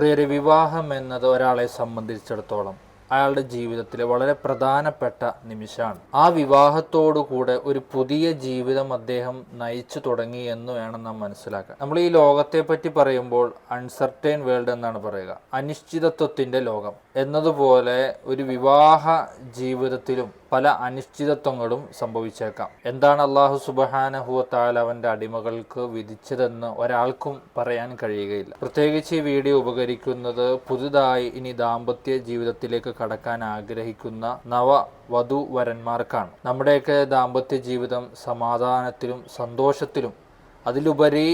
പ്രിയൊരു വിവാഹം എന്നത് ഒരാളെ സംബന്ധിച്ചിടത്തോളം അയാളുടെ ജീവിതത്തിലെ വളരെ പ്രധാനപ്പെട്ട നിമിഷമാണ്. ആ വിവാഹത്തോടു കൂടെ ഒരു പുതിയ ജീവിതം അദ്ദേഹം നയിച്ചു തുടങ്ങി എന്ന് വേണം നാം മനസ്സിലാക്കാൻ. നമ്മൾ ഈ ലോകത്തെ പറ്റി പറയുമ്പോൾ അൺസർട്ടൈൻ വേൾഡ് എന്നാണ് പറയുക. അനിശ്ചിതത്വത്തിന്റെ ലോകം. എന്നതുപോലെ ഒരു വിവാഹ ജീവിതത്തിലും പല അനിശ്ചിതത്വങ്ങളും സംഭവിച്ചേക്കാം. എന്താണ് അള്ളാഹു സുബഹാനഹുവത്താൽ അവന്റെ അടിമകൾക്ക് വിധിച്ചതെന്ന് ഒരാൾക്കും പറയാൻ കഴിയുകയില്ല. പ്രത്യേകിച്ച് ഈ വീഡിയോ ഉപകരിക്കുന്നത് പുതുതായി ഇനി ദാമ്പത്യ ജീവിതത്തിലേക്ക് കടക്കാൻ ആഗ്രഹിക്കുന്ന നവ വധു വരന്മാർക്കാണ് നമ്മുടെയൊക്കെ ദാമ്പത്യ ജീവിതം സമാധാനത്തിലും സന്തോഷത്തിലും അതിലുപരി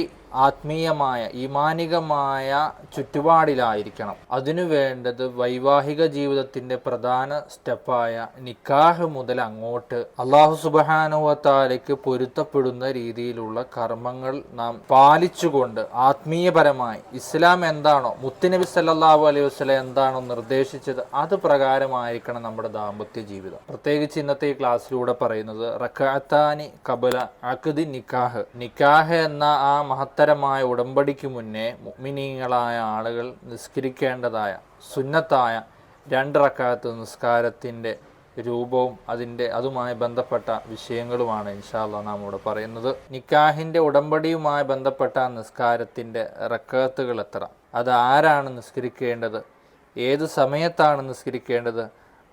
ആത്മീയമായ ഈമാനികമായ ചുറ്റുപാടിലായിരിക്കണം. അതിനു വേണ്ടത് വൈവാഹിക ജീവിതത്തിന്റെ പ്രധാന സ്റ്റെപ്പായ നിക്കാഹ് മുതൽ അങ്ങോട്ട്. അള്ളാഹു സുബാനുവത്താലേക്ക് പൊരുത്തപ്പെടുന്ന രീതിയിലുള്ള കർമ്മങ്ങൾ നാം പാലിച്ചുകൊണ്ട് ആത്മീയപരമായി ഇസ്ലാം എന്താണോ മുത്തുനബി സല്ലാഹു അലൈഹി വസ്ലം എന്താണോ നിർദ്ദേശിച്ചത് അത് പ്രകാരമായിരിക്കണം നമ്മുടെ ദാമ്പത്യ ജീവിതം. പ്രത്യേകിച്ച് ഇന്നത്തെ ക്ലാസ്സിലൂടെ പറയുന്നത് റക്കാത്താനി കബല അക്ദി നിക്കാഹ്. നിക്കാഹ് എന്ന ആ മഹത്തരമായ ഉടമ്പടിക്ക് മുന്നേ മുഅ്മിനീങ്ങളായ ആളുകൾ നിസ്കരിക്കേണ്ടതായ സുന്നത്തായ രണ്ട് റക്കാത്ത് നിസ്കാരത്തിന്റെ രൂപവും അതിന്റെ അതുമായി ബന്ധപ്പെട്ട വിഷയങ്ങളുമാണ് ഇൻഷാല്ല നാം ഇവിടെ പറയുന്നത്. നിക്കാഹിന്റെ ഉടമ്പടിയുമായി ബന്ധപ്പെട്ട നിസ്കാരത്തിന്റെ റക്കാത്തുകൾ എത്ര? അത് ആരാണ് നിസ്കരിക്കേണ്ടത്? ഏത് സമയത്താണ് നിസ്കരിക്കേണ്ടത്?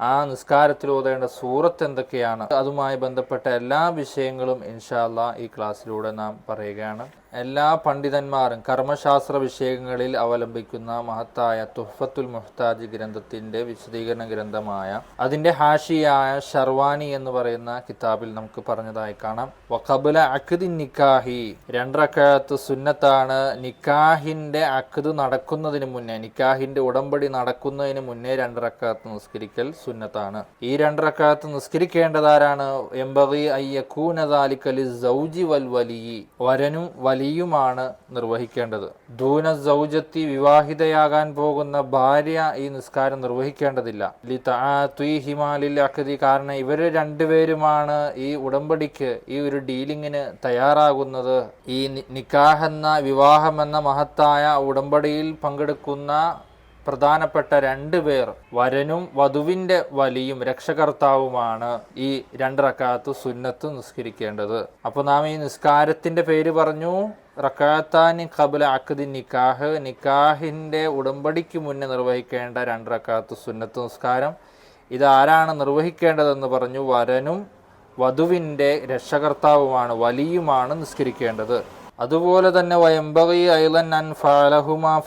ആ നിസ്കാരത്തിൽ ഓതേണ്ട സൂറത്ത് എന്തൊക്കെയാണ്? അതുമായി ബന്ധപ്പെട്ട എല്ലാ വിഷയങ്ങളും ഇൻഷാല്ല ഈ ക്ലാസ്സിലൂടെ നാം പറയുകയാണ്. എല്ലാ പണ്ഡിതന്മാരും കർമ്മശാസ്ത്ര വിഷയങ്ങളിൽ അവലംബിക്കുന്ന മഹത്തായ തുഹഫത്തുൽ മുഹ്താജ് ഗ്രന്ഥത്തിന്റെ വിശദീകരണ ഗ്രന്ഥമായ അതിന്റെ ഹാഷിയായ ഷർവാനി എന്ന് പറയുന്ന കിതാബിൽ നമുക്ക് പറഞ്ഞതായി കാണാം. വഖബുല അഖദി നിക്കാഹി. രണ്ടരക്കാലത്ത് സുന്നത്താണ്. നിക്കാഹിന്റെ അഖദ് നടക്കുന്നതിന് മുന്നേ നിക്കാഹിന്റെ ഉടമ്പടി നടക്കുന്നതിന് മുന്നേ രണ്ടരക്കാലത്ത് നിസ്കരിക്കൽ സുന്നത്താണ്. ഈ രണ്ടരക്കാലത്ത് നിസ്കരിക്കേണ്ടതാരാണ്? എംബഗി അയ്യക്കൂനദാലിക്കലി സൗജി വൽ വലി വരനും വലിയുമാണ് നിർവഹിക്കേണ്ടത്. ദൂന സൗജത്തി വിവാഹിതയാകാൻ പോകുന്ന ഭാര്യ ഈ നിസ്കാരം നിർവഹിക്കേണ്ടതില്ല. ലി ഹിമാലിൽ അഖദി കാരണം ഇവർ രണ്ടുപേരുമാണ് ഈ ഉടമ്പടിക്ക് ഈ ഒരു ഡീലിങ്ങിന് തയ്യാറാകുന്നത്. ഈ നിക്കാഹെന്ന നിക്കാഹ് എന്ന വിവാഹം എന്ന മഹത്തായ ഉടമ്പടിയിൽ പങ്കെടുക്കുന്ന പ്രധാനപ്പെട്ട രണ്ട് പേർ വരനും വധുവിന്റെ വലിയും രക്ഷകർത്താവുമാണ് ഈ രണ്ട് റക്കാത്ത് സുന്നത്ത് നിസ്കരിക്കേണ്ടത്. അപ്പോൾ നാം ഈ നിസ്കാരത്തിന്റെ പേര് പറഞ്ഞു. റക്കാത്താനി കബുല അക്കദി നിക്കാഹ്. നിക്കാഹിന്റെ ഉടമ്പടിക്ക് മുന്നേ നിർവഹിക്കേണ്ട രണ്ട് റക്കാത്ത് സുന്നത്ത് നിസ്കാരം. ഇതാരാണ് നിർവഹിക്കേണ്ടതെന്ന് പറഞ്ഞു. വരനും വധുവിന്റെ രക്ഷകർത്താവുമാണ് വലിയുമാണ് നിസ്കരിക്കേണ്ടത്. അതുപോലെ തന്നെ വയംബഗി ഐലൻ അൻ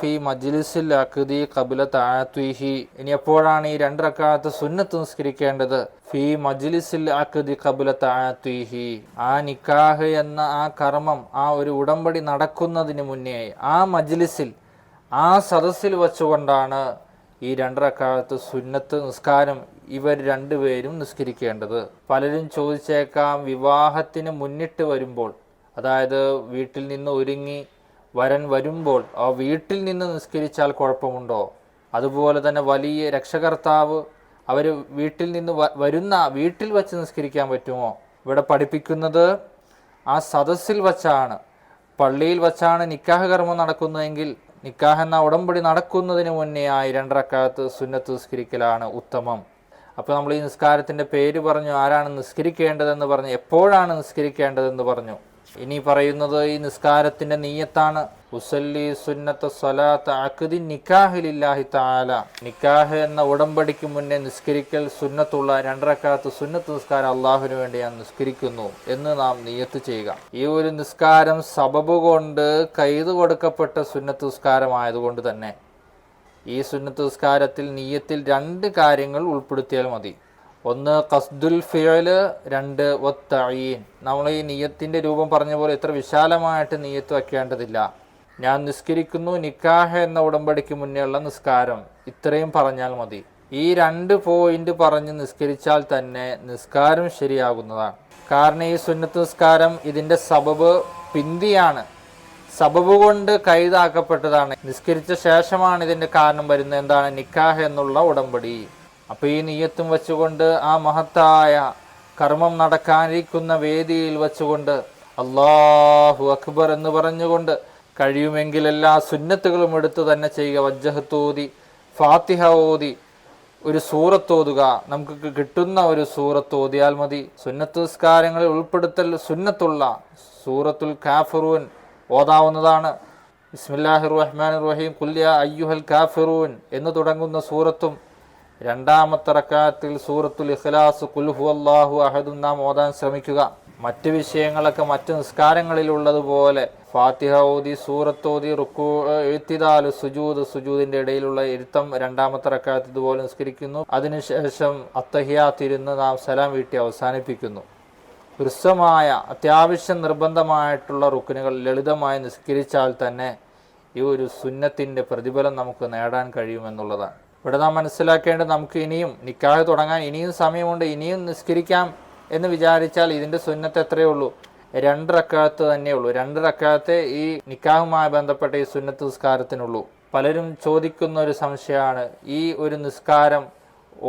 ഫി മജ്ലിസിൽ അഖദി ഖബ്ല താത്വിഹി ഇനി എപ്പോഴാണ് ഈ രണ്ട് റക്അത്ത് സുന്നത്ത് നിസ്കരിക്കേണ്ടത്? ഫി മജ്ലിസിൽ അഖദി ഖബ്ല താത്വിഹി ആ നിക്കാഹ് എന്ന ആ കർമ്മം ആ ഒരു ഉടമ്പടി നടക്കുന്നതിന് മുന്നേ ആ മജ്ലിസിൽ ആ സദസ്സിൽ വെച്ചുകൊണ്ടാണ് ഈ രണ്ടരക്കാലത്ത് സുന്നത്ത് നിസ്കാരം ഇവർ രണ്ടുപേരും നിസ്കരിക്കേണ്ടത്. പലരും ചോദിച്ചേക്കാം വിവാഹത്തിന് മുന്നിട്ട് വരുമ്പോൾ അതായത് വീട്ടിൽ നിന്ന് ഒരുങ്ങി വരൻ വരുമ്പോൾ ആ വീട്ടിൽ നിന്ന് നിസ്കരിച്ചാൽ കുഴപ്പമുണ്ടോ? അതുപോലെ തന്നെ വലിയ രക്ഷകർത്താവ് അവർ വീട്ടിൽ നിന്ന് വരുന്ന വീട്ടിൽ വച്ച് നിസ്കരിക്കാൻ പറ്റുമോ? ഇവിടെ പഠിപ്പിക്കുന്നത് ആ സദസ്സിൽ വച്ചാണ്. പള്ളിയിൽ വച്ചാണ് നിക്കാഹ് കർമ്മം നടക്കുന്നതെങ്കിൽ നിക്കാഹ് എന്ന ഉടമ്പടി നടക്കുന്നതിന് മുന്നേ ആയി രണ്ടരക്കാലത്ത് സുന്നത്ത് നിസ്കരിക്കലാണ് ഉത്തമം. അപ്പോൾ നമ്മൾ ഈ നിസ്കാരത്തിന്റെ പേര് പറഞ്ഞു ആരാണ് നിസ്കരിക്കേണ്ടതെന്ന് പറഞ്ഞു എപ്പോഴാണ് നിസ്കരിക്കേണ്ടതെന്ന് പറഞ്ഞു. ഇനി പറയുന്നത് ഈ നിസ്കാരത്തിന്റെ നീയത്താണ്. ഉസല്ലി സുന്നത്ത് സ്വലാത്ത് അക്കുതി നിക്കാഹിലില്ലാഹി താല നിക്കാഹ് എന്ന ഉടമ്പടിക്ക് മുന്നേ നിസ്കരിക്കൽ സുന്നത്തുള്ള രണ്ടരക്കാലത്ത് സുന്നത്ത് നിസ്കാരം അള്ളാഹുവിന് വേണ്ടി ഞാൻ നിസ്കരിക്കുന്നു എന്ന് നാം നിയത്ത് ചെയ്യുക. ഈ ഒരു നിസ്കാരം സബബ് കൊണ്ട് കൈത് കൊടുക്കപ്പെട്ട സുന്നത്ത് നിസ്കാരമായതുകൊണ്ട് തന്നെ ഈ സുന്നത്ത് നിസ്കാരത്തിൽ നീയത്തിൽ രണ്ട് കാര്യങ്ങൾ ഉൾപ്പെടുത്തിയാൽ മതി. ഒന്ന് കസ്ദുൽ ഫിയൽ രണ്ട് ഒത്തയീൻ നമ്മൾ ഈ നിയത്തിന്റെ രൂപം പറഞ്ഞ പോലെ ഇത്ര വിശാലമായിട്ട് നീയത്ത് വയ്ക്കേണ്ടതില്ല ഞാൻ നിസ്കരിക്കുന്നു നിക്കാഹ എന്ന ഉടമ്പടിക്ക് മുന്നേ ഉള്ള നിസ്കാരം. ഇത്രയും പറഞ്ഞാൽ മതി. ഈ രണ്ട് പോയിന്റ് പറഞ്ഞ് നിസ്കരിച്ചാൽ തന്നെ നിസ്കാരം ശരിയാകുന്നതാണ്. കാരണം ഈ സുന്നത്ത് നിസ്കാരം ഇതിന്റെ സബബ് പിന്തിയാണ്. സബബ് കൊണ്ട് കൈതാക്കപ്പെട്ടതാണ്. നിസ്കരിച്ച ശേഷമാണ് ഇതിന്റെ കാരണം വരുന്നത്. എന്താണ്? നിക്കാഹ എന്നുള്ള ഉടമ്പടി. അപ്പൊ ഈ നീയത്തും വെച്ചുകൊണ്ട് ആ മഹത്തായ കർമ്മം നടക്കാനിരിക്കുന്ന വേദിയിൽ വെച്ചുകൊണ്ട് അള്ളാഹു അക്ബർ എന്ന് പറഞ്ഞുകൊണ്ട് കഴിയുമെങ്കിൽ എല്ലാ സുന്നത്തുകളും എടുത്തു തന്നെ ചെയ്യുക. വജ്ജഹത്തോതി ഫാത്തിഹ ഓതി ഒരു സൂറത്തോതുക നമുക്ക് കിട്ടുന്ന ഒരു സൂറത്ത് ഓതിയാൽ മതി. സുന്നത്ത് നിസ്കാരങ്ങളിൽ ഉൾപ്പെടുത്തൽ സുന്നത്തുള്ള സൂറത്തുൽ കാഫിറൂൻ ഓതാവുന്നതാണ്. ബിസ്മില്ലാഹിർ റഹ്മാൻ റഹീം. കുല്യ അയ്യുഹൽ കാഫിറൂൻ എന്ന് തുടങ്ങുന്ന സൂറത്തും രണ്ടാമത്തെ റക്കാത്തിൽ സൂറത്തുൽ ഇഖ്ലാസ് കുൽഹു അള്ളാഹു അഹദും നാം ഓതാൻ ശ്രമിക്കുക. മറ്റ് വിഷയങ്ങളൊക്കെ മറ്റ് നിസ്കാരങ്ങളിലുള്ളതുപോലെ ഫാത്തിഹ ഓതി സൂറത്തോതി റുക്കു എഴുത്തിതാൽ സുജൂദ് സുജൂദിന്റെ ഇടയിലുള്ള എഴുത്തം രണ്ടാമത്തെ റക്കാത്ത് ഇതുപോലെ നിസ്കരിക്കുന്നു. അതിനുശേഷം അത്തഹിയാത്തിരുന്ന് നാം സലാം വീട്ടി അവസാനിപ്പിക്കുന്നു. ഹൃസ്വമായ അത്യാവശ്യം നിർബന്ധമായിട്ടുള്ള റുക്കിനുകൾ ലളിതമായി നിസ്കരിച്ചാൽ തന്നെ ഈ ഒരു സുന്നത്തിന്റെ പ്രതിഫലം നമുക്ക് നേടാൻ കഴിയുമെന്നുള്ളതാണ്. ഇവിടെ നാം മനസ്സിലാക്കേണ്ടത് നമുക്ക് ഇനിയും നിക്കാഹ് തുടങ്ങാൻ ഇനിയും സമയമുണ്ട് ഇനിയും നിസ്കരിക്കാം എന്ന് വിചാരിച്ചാൽ ഇതിന്റെ സുന്നത്ത് എത്രയേ ഉള്ളൂ? രണ്ട് റക്കാത്ത് തന്നെയുള്ളൂ രണ്ട് റക്കാത്ത് ഈ നിക്കാഹുമായി ബന്ധപ്പെട്ട ഈ സുന്നത്ത് നിസ്കാരത്തിനുള്ളൂ. പലരും ചോദിക്കുന്ന ഒരു സംശയമാണ് ഈ ഒരു നിസ്കാരം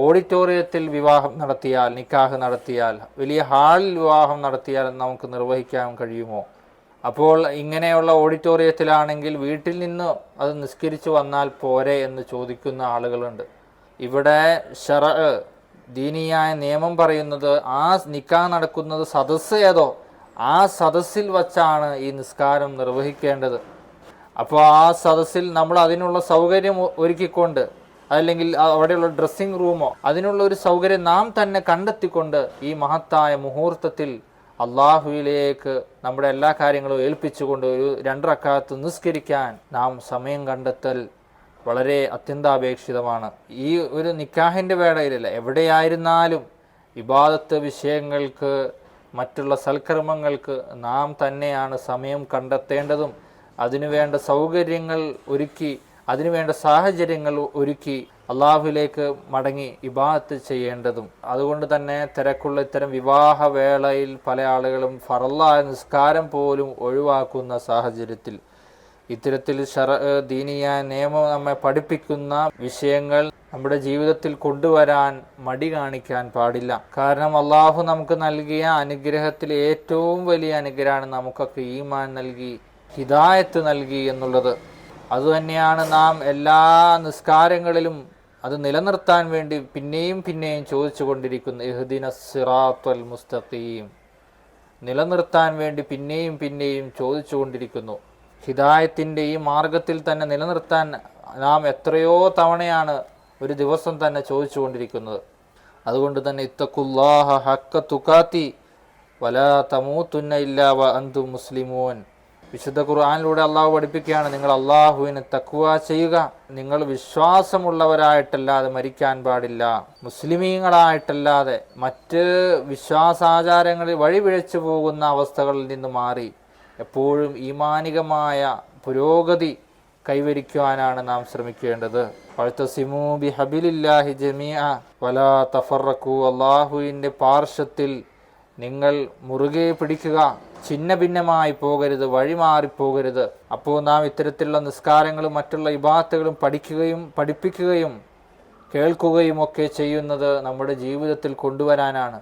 ഓഡിറ്റോറിയത്തിൽ വിവാഹം നടത്തിയാൽ നിക്കാഹ് നടത്തിയാൽ വലിയ ഹാളിൽ വിവാഹം നടത്തിയാൽ നമുക്ക് നിർവഹിക്കാൻ കഴിയുമോ? അപ്പോൾ ഇങ്ങനെയുള്ള ഓഡിറ്റോറിയത്തിലാണെങ്കിൽ വീട്ടിൽ നിന്ന് അത് നിസ്കരിച്ചു വന്നാൽ പോരെ എന്ന് ചോദിക്കുന്ന ആളുകളുണ്ട്. ഇവിടെ ഷറ ദീനിയായ നിയമം പറയുന്നത് ആ നിക്കാ നടക്കുന്നത് സദസ്സ് ഏതോ ആ സദസ്സിൽ വച്ചാണ് ഈ നിസ്കാരം നിർവഹിക്കേണ്ടത്. അപ്പോൾ ആ സദസ്സിൽ നമ്മൾ അതിനുള്ള സൗകര്യം ഒരുക്കിക്കൊണ്ട് അല്ലെങ്കിൽ അവിടെയുള്ള ഡ്രസ്സിംഗ് റൂമോ അതിനുള്ള ഒരു സൗകര്യം നാം തന്നെ കണ്ടെത്തിക്കൊണ്ട് ഈ മഹത്തായ മുഹൂർത്തത്തിൽ അള്ളാഹുവിലേക്ക് നമ്മുടെ എല്ലാ കാര്യങ്ങളും ഏൽപ്പിച്ചുകൊണ്ട് ഒരു രണ്ടറക്കാലത്ത് നിസ്കരിക്കാൻ നാം സമയം കണ്ടെത്തൽ വളരെ അത്യന്താപേക്ഷിതമാണ്. ഈ ഒരു നിക്കാഹിന്റെ വേളയിലല്ല എവിടെയായിരുന്നാലും വിവാദത്ത് വിഷയങ്ങൾക്ക് മറ്റുള്ള സൽക്കർമ്മങ്ങൾക്ക് നാം തന്നെയാണ് സമയം കണ്ടെത്തേണ്ടതും അതിനുവേണ്ട സൗകര്യങ്ങൾ ഒരുക്കി അതിനുവേണ്ട സാഹചര്യങ്ങൾ ഒരുക്കി അള്ളാഹുലേക്ക് മടങ്ങി ഇബാദത്ത് ചെയ്യേണ്ടതും. അതുകൊണ്ട് തന്നെ തിരക്കുള്ള ഇത്തരം വിവാഹ വേളയിൽ പല ആളുകളും ഫറല്ലായ നിസ്കാരം പോലും ഒഴിവാക്കുന്ന സാഹചര്യത്തിൽ ഇത്തരത്തിൽ ഷറ ദീനിയ നിയമം നമ്മെ പഠിപ്പിക്കുന്ന വിഷയങ്ങൾ നമ്മുടെ ജീവിതത്തിൽ കൊണ്ടുവരാൻ മടി കാണിക്കാൻ പാടില്ല. കാരണം അള്ളാഹു നമുക്ക് നൽകിയ അനുഗ്രഹത്തിൽ ഏറ്റവും വലിയ അനുഗ്രഹമാണ് നമുക്കൊക്കെ ഈമാൻ നൽകി ഹിദായത്ത് നൽകി എന്നുള്ളത്. അതുതന്നെയാണ് നാം എല്ലാ നിസ്കാരങ്ങളിലും അത് നിലനിർത്താൻ വേണ്ടി പിന്നെയും പിന്നെയും ചോദിച്ചു കൊണ്ടിരിക്കുന്ന ഇഹ്ദിന സിറാത്തുൽ മുസ്തഖീം. നിലനിർത്താൻ വേണ്ടി പിന്നെയും പിന്നെയും ചോദിച്ചു കൊണ്ടിരിക്കുന്നു ഹിദായത്തിന്റെ ഈ മാർഗത്തിൽ തന്നെ നിലനിർത്താൻ നാം എത്രയോ തവണയാണ് ഒരു ദിവസം തന്നെ ചോദിച്ചു കൊണ്ടിരിക്കുന്നത് അതുകൊണ്ട് തന്നെ ഇത്തക്കുല്ലാഹ ഹക്ക തുക്കാത്തി വലാ തമൂത്തുന്ന ഇല്ലാ വ അന്തു മുസ്ലിമോൻ. വിശുദ്ധ ഖുർആാനിലൂടെ അള്ളാഹു പഠിപ്പിക്കുകയാണ്. നിങ്ങൾ അള്ളാഹുവിന് തക്കുവ ചെയ്യുക. നിങ്ങൾ വിശ്വാസമുള്ളവരായിട്ടല്ലാതെ മരിക്കാൻ പാടില്ല. മുസ്ലിമീങ്ങളായിട്ടല്ലാതെ മറ്റ് വിശ്വാസാചാരങ്ങളിൽ വഴിപിഴച്ചു പോകുന്ന അവസ്ഥകളിൽ നിന്ന് മാറി എപ്പോഴും ഈമാനികമായ പുരോഗതി കൈവരിക്കുവാനാണ് നാം ശ്രമിക്കേണ്ടത്. പഴുത്തസിമു ബി വലാ അള്ളാഹുവിന്റെ പാർശ്വത്തിൽ നിങ്ങൾ മുറുകെ പിടിക്കുക. ഛിന്ന ഭിന്നമായി പോകരുത് വഴിമാറിപ്പോകരുത്. അപ്പോൾ നാം ഇത്തരത്തിലുള്ള നിസ്കാരങ്ങളും മറ്റുള്ള വിഭാഗത്തുകളും പഠിക്കുകയും പഠിപ്പിക്കുകയും കേൾക്കുകയും ഒക്കെ ചെയ്യുന്നത് നമ്മുടെ ജീവിതത്തിൽ കൊണ്ടുവരാനാണ്.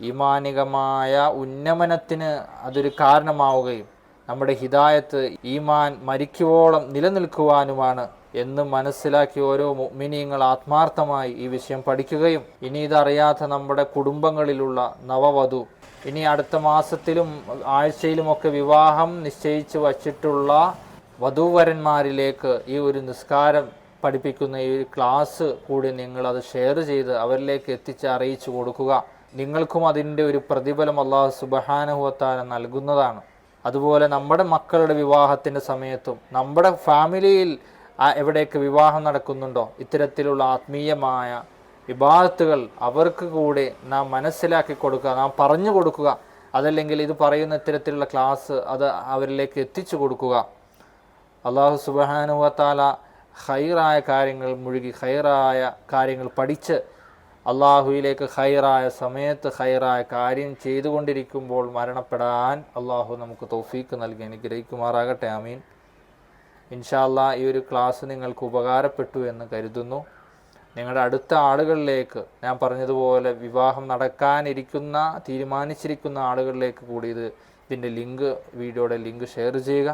ഈമാനികമായ ഉന്നമനത്തിന് അതൊരു കാരണമാവുകയും നമ്മുടെ ഹിദായത്ത് ഈമാൻ മരിക്കുവോളം നിലനിൽക്കുവാനുമാണ് എന്ന് മനസ്സിലാക്കി ഓരോ മിനിയങ്ങൾ ആത്മാർത്ഥമായി ഈ വിഷയം പഠിക്കുകയും ഇനി ഇതറിയാത്ത നമ്മുടെ കുടുംബങ്ങളിലുള്ള നവവധു ഇനി അടുത്ത മാസത്തിലും ആഴ്ചയിലുമൊക്കെ വിവാഹം നിശ്ചയിച്ചു വച്ചിട്ടുള്ള വധൂവരന്മാരിലേക്ക് ഈ ഒരു നിസ്കാരം പഠിപ്പിക്കുന്ന ഈ ഒരു ക്ലാസ് കൂടി നിങ്ങൾ അത് ഷെയർ ചെയ്ത് അവരിലേക്ക് എത്തിച്ച് അറിയിച്ചു കൊടുക്കുക. നിങ്ങൾക്കും അതിന്റെ ഒരു പ്രതിഫലം അള്ളാഹു സുബഹാനുഹത്താല നൽകുന്നതാണ്. അതുപോലെ നമ്മുടെ മക്കളുടെ വിവാഹത്തിന്റെ സമയത്തും നമ്മുടെ ഫാമിലിയിൽ ആ എവിടെയൊക്കെ വിവാഹം നടക്കുന്നുണ്ടോ ഇത്തരത്തിലുള്ള ആത്മീയമായ വിവാഹത്തുകൾ അവർക്ക് കൂടെ നാം മനസ്സിലാക്കി കൊടുക്കുക നാം പറഞ്ഞു കൊടുക്കുക. അതല്ലെങ്കിൽ ഇത് പറയുന്ന ഇത്തരത്തിലുള്ള ക്ലാസ് അത് അവരിലേക്ക് എത്തിച്ചു കൊടുക്കുക. അള്ളാഹു സുബാനുവത്താല ഹൈറായ കാര്യങ്ങൾ മുഴുകി ഹൈറായ കാര്യങ്ങൾ പഠിച്ച് അള്ളാഹുവിലേക്ക് ഹൈറായ സമയത്ത് ഹൈറായ കാര്യം ചെയ്തുകൊണ്ടിരിക്കുമ്പോൾ മരണപ്പെടാൻ അള്ളാഹു നമുക്ക് തൗഫീക്ക് നൽകി അനുഗ്രഹിക്കുമാറാകട്ടെ. ആമീൻ. ഇൻഷാല്ല ഈ ഒരു ക്ലാസ് നിങ്ങൾക്ക് ഉപകാരപ്പെട്ടു എന്ന് കരുതുന്നു. നിങ്ങളുടെ അടുത്ത ആളുകളിലേക്ക് ഞാൻ പറഞ്ഞതുപോലെ വിവാഹം നടക്കാനിരിക്കുന്ന തീരുമാനിച്ചിരിക്കുന്ന ആളുകളിലേക്ക് കൂടി ഇത് ഇതിന്റെ ലിങ്ക് വീഡിയോയുടെ ലിങ്ക് ഷെയർ ചെയ്യുക.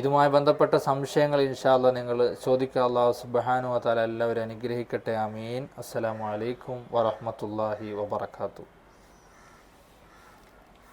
ഇതുമായി ബന്ധപ്പെട്ട സംശയങ്ങൾ ഇൻഷാല്ല നിങ്ങൾ ചോദിക്കുക. അള്ളാഹു സുബാനു താല എല്ലാവരും അനുഗ്രഹിക്കട്ടെ. അമീൻ അസ്സലാമു അലൈക്കും വറഹമത്തല്ലാഹി വബർക്കാത്തു